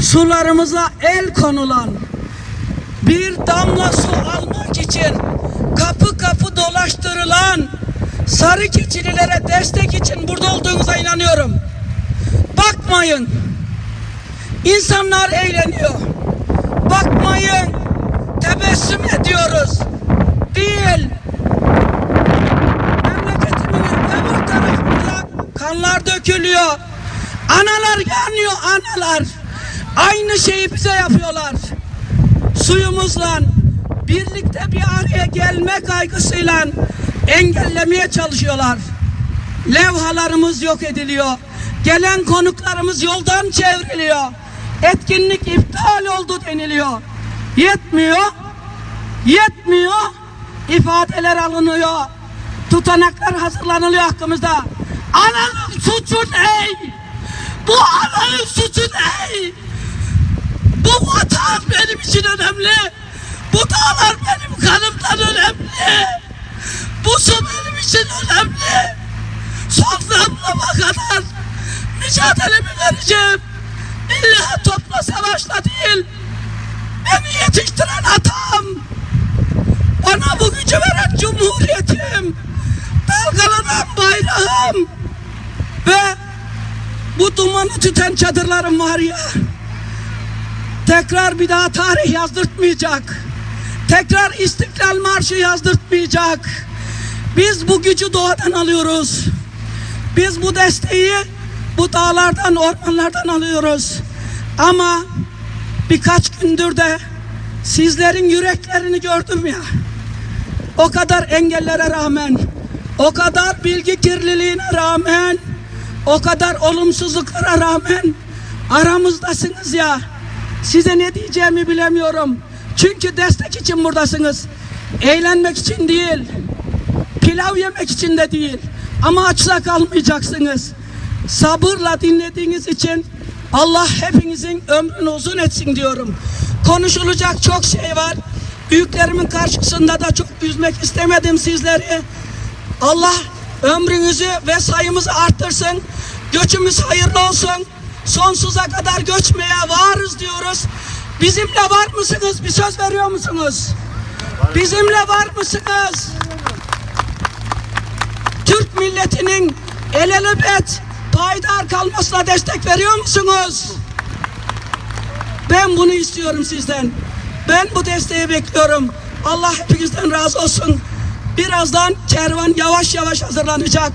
sularımıza el konulan, bir damla su almak için kapı kapı dolaştırılan sarı keçililere destek için burada olduğunuza inanıyorum. Bakmayın. İnsanlar eğleniyor. Bakmayın. Tebessüm ediyoruz. Değil. Memleketimin öbür tarafında kanlar dökülüyor. Analar yanıyor analar. Aynı şeyi bize yapıyorlar. Suyumuzla birlikte bir araya gelme kaygısıyla engellemeye çalışıyorlar. Levhalarımız yok ediliyor. Gelen konuklarımız yoldan çevriliyor. Etkinlik iptal oldu deniliyor. Yetmiyor. Yetmiyor. İfadeler alınıyor. Tutanaklar hazırlanılıyor hakkımızda. Ananın suçu ne? Bu ananın suçu ne? Vatan benim için önemli. Bu dağlar benim kanımdan önemli. Bu su benim için önemli. Son damlama kadar mücadelemi vereceğim. İlla topla savaşla değil. Beni yetiştiren atam. Bana bu gücü veren cumhuriyetim. Dalgalanan bayrağım. Ve bu dumanı tüten çadırlarım var ya. Tekrar bir daha tarih yazdırtmayacak. Tekrar İstiklal Marşı yazdırtmayacak. Biz bu gücü doğadan alıyoruz. Biz bu desteği bu dağlardan, ormanlardan alıyoruz. Ama birkaç gündür de sizlerin yüreklerini gördüm ya. O kadar engellere rağmen, o kadar bilgi kirliliğine rağmen, o kadar olumsuzluklara rağmen aramızdasınız ya. Size ne diyeceğimi bilemiyorum. Çünkü destek için buradasınız. Eğlenmek için değil. Pilav yemek için de değil. Ama açla kalmayacaksınız. Sabırla dinlediğiniz için Allah hepinizin ömrünü uzun etsin diyorum. Konuşulacak çok şey var. Büyüklerimin karşısında da çok üzmek istemedim sizleri. Allah ömrünüzü ve sayımızı arttırsın. Göçümüz hayırlı olsun. Sonsuza kadar göçmeye varız diyoruz. Bizimle var mısınız? Bir söz veriyor musunuz? Bizimle var mısınız? Türk milletinin el elebet payidar kalmasına destek veriyor musunuz? Ben bunu istiyorum sizden. Ben bu desteği bekliyorum. Allah hepinizden razı olsun. Birazdan kervan yavaş yavaş hazırlanacak.